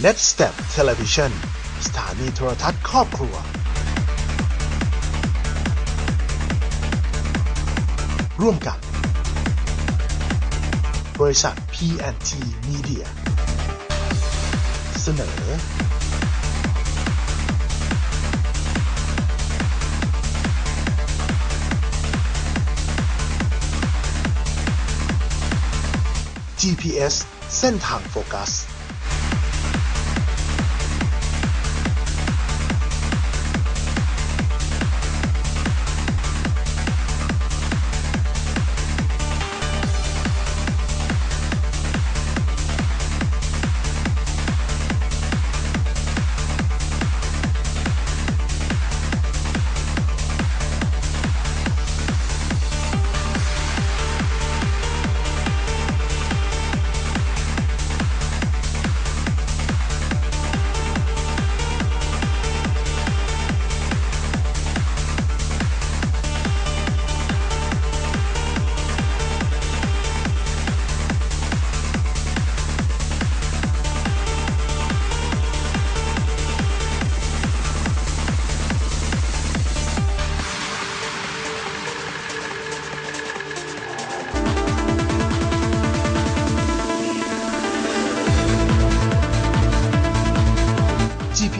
Next Step Television สถานีโทรทัศน์ครอบครัว ร่วมกับบริษัท P&T Media เสนอ GPS เส้นทางโฟกัส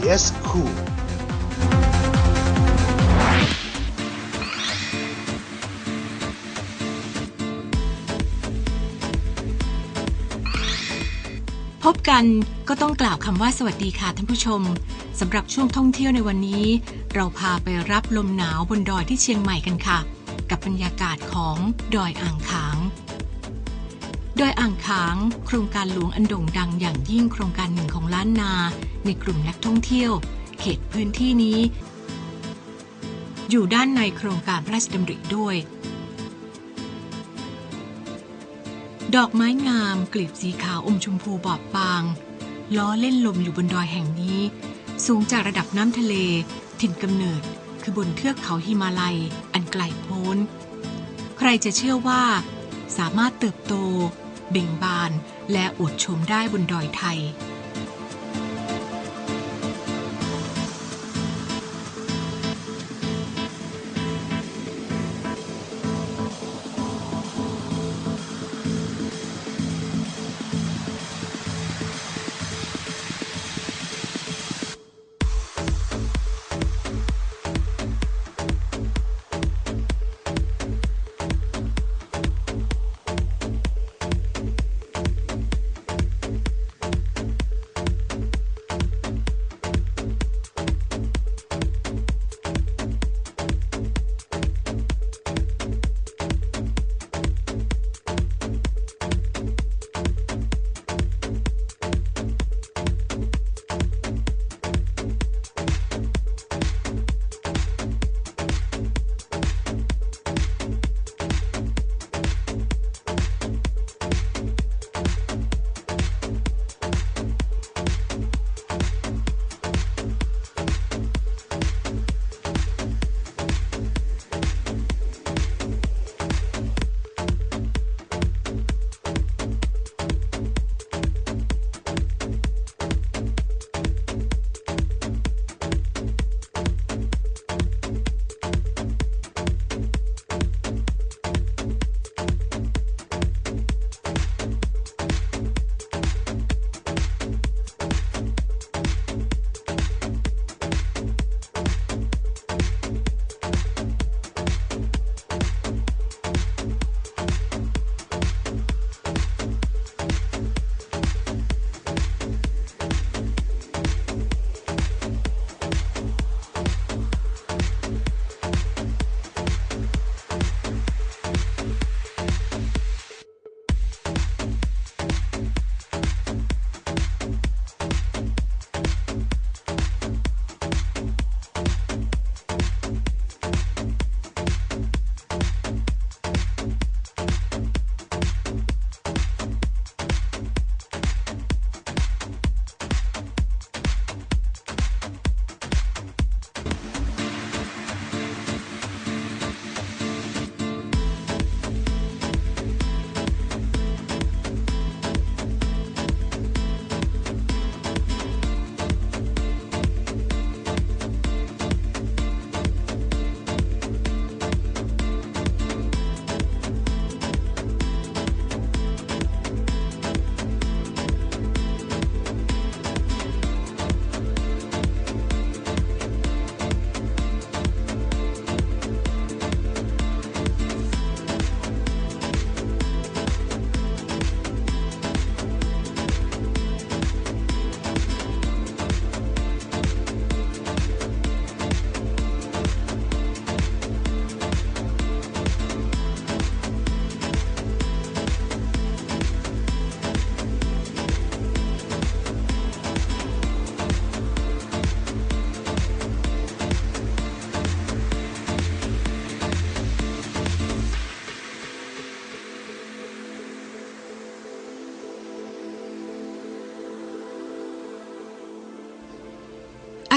GPS Cool พบกันก็ต้องกล่าวคำว่าสวัสดีค่ะท่านผู้ชมสำหรับช่วงท่องเที่ยวในวันนี้ เราพาไปรับลมหนาวบนดอยที่เชียงใหม่กันค่ะ กับบรรยากาศของดอยอ่างขาง ดอยอ่างขาง โครงการหลวงอันโด่งดังอย่างยิ่งโครงการหนึ่งของล้านนา ในกลุ่มนักท่องเที่ยว เขตพื้นที่นี้ อยู่ด้านในโครงการพระราชดำริด้วย ดอกไม้งามกลีบสีขาวอมชมพูบอบบาง ล้อเล่นลมอยู่บนดอยแห่งนี้ สูงจากระดับน้ำทะเล ถิ่นกำเนิด คือบนเทือกเขาฮิมาลัย อันไกลโพ้น ใครจะเชื่อว่า สามารถเติบโต เบ่งบานและอวดชมได้บนดอยไทย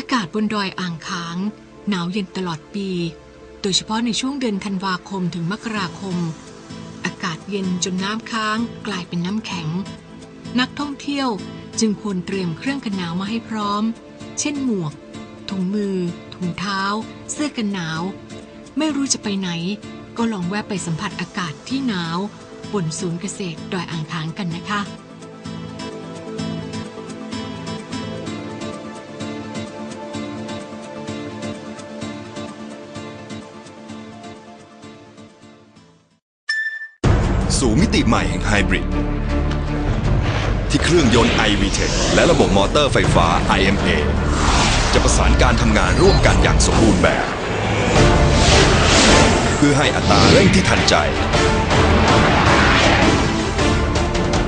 ากาศบนดอยอ่างค้าง หนาวเย็นตลอดปี โดยเฉพาะในช่วงเดือนธันวาคมถึงมกราคม อากาศเย็นจนน้ำค้างกลายเป็นน้ำแข็ง นักท่องเที่ยวจึงควรเตรียมเครื่องกันหนาวมาให้พร้อม เช่นหมวก ถุงมือ ถุงเท้า เสื้อกันหนาว ไม่รู้จะไปไหน ก็ลองแวะไปสัมผัสอากาศที่หนาว บนศูนย์เกษตรดอยอ่างค้างกันนะคะ สู่มิติใหม่แห่งไฮบริดที่เครื่องยนต์ iVTEC และระบบมอเตอร์ไฟฟ้า IMA จะประสานการทำงานร่วมกันอย่างสมบูรณ์แบบ เพื่อให้อัตราเร่งที่ทันใจ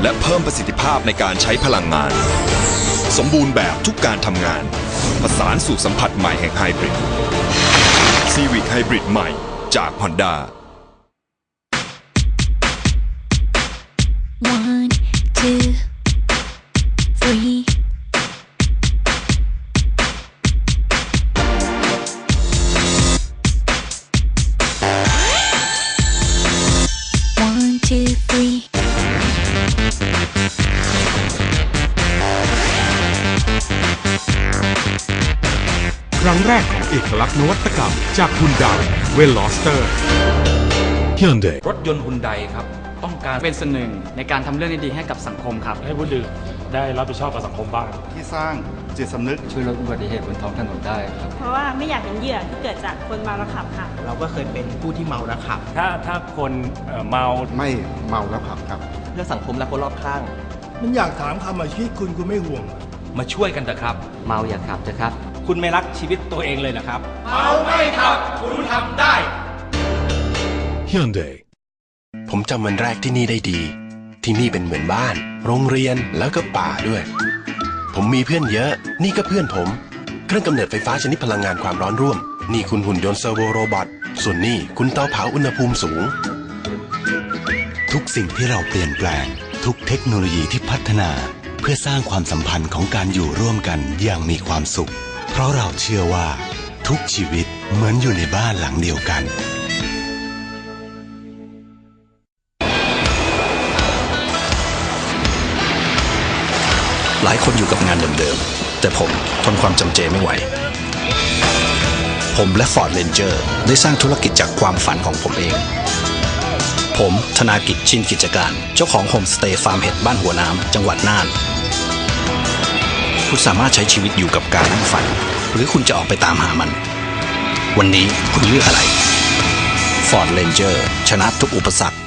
และเพิ่มประสิทธิภาพในการใช้พลังงาน สมบูรณ์แบบทุกการทำงาน ประสานสู่สัมผัสใหม่แห่งไฮบริด Civic Hybrid ใหม่จาก Honda two, three. One, two, three. ครั้งแรกของเอกลักษณ์นวัตกรรม จากฮุนไดเวลลอสเตอร์ Hyundai รถยนต์ฮุนไดครับ ต้องการเป็นส่วนหนึ่งในการทำเรื่องดีๆให้กับสังคมครับ ให้ผู้อื่นได้รับผิดชอบกับสังคมบ้าง ที่สร้างจิตสำนึกช่วยลดอุบัติเหตุบนท้องถนนได้ครับ เพราะว่าไม่อยากเป็นเหยื่อที่เกิดจากคนเมาแล้วขับค่ะ เราก็เคยเป็นผู้ที่เมาแล้วขับ ถ้าถ้าคนเอ่อเมา ไม่เมาแล้วขับครับ เพื่อสังคมและคนรอบข้าง มันอยากถามคำอาชีพคุณคุณไม่ห่วง มาช่วยกันเถอะครับ เมาอย่าขับจะครับ คุณไม่รักชีวิตตัวเองเลยนะครับ Hyundai ผมจำวันแรกที่นี่ได้ดี ที่นี่เป็นเหมือนบ้าน โรงเรียนแล้วก็ป่าด้วย ผมมีเพื่อนเยอะ นี่ก็เพื่อนผม เครื่องกำเนิดไฟฟ้าชนิดพลังงานความร้อนร่วม นี่คุณหุ่นยนต์เซอร์โวโรบอทส่วนนี่คุณเตาเผาอุณหภูมิสูง ทุกสิ่งที่เราเปลี่ยนแปลง ทุกเทคโนโลยีที่พัฒนา เพื่อสร้างความสัมพันธ์ของการอยู่ร่วมกันอย่างมีความสุข เพราะเราเชื่อว่า ทุกชีวิตเหมือนอยู่ในบ้านหลังเดียวกัน หลายคนอยู่กับงานเดิมๆ แต่ผมทนความจำเจไม่ไหว ผมและ Ford Ranger ได้สร้างธุรกิจจากความฝันของผมเอง ผมธนากิจชินกิจการ เจ้าของโฮมสเตย์ฟาร์มเห็ดบ้านหัวน้ำจังหวัดน่าน คุณสามารถใช้ชีวิตอยู่กับการนั่งฝัน หรือคุณจะออกไปตามหามัน วันนี้คุณเลือกอะไร Ford Ranger ชนะทุกอุปสรรค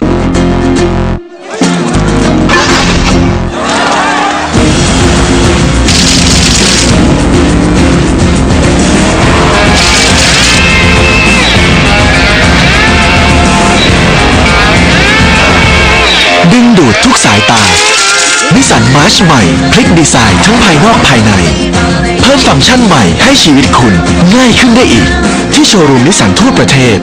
มาร์ชใหม่พลิกดีไซน์ทั้งภายนอกภายใน เพิ่มฟังก์ชันใหม่ให้ชีวิตคุณง่ายขึ้นได้อีก ที่โชว์รูมนิสสันทั่วประเทศ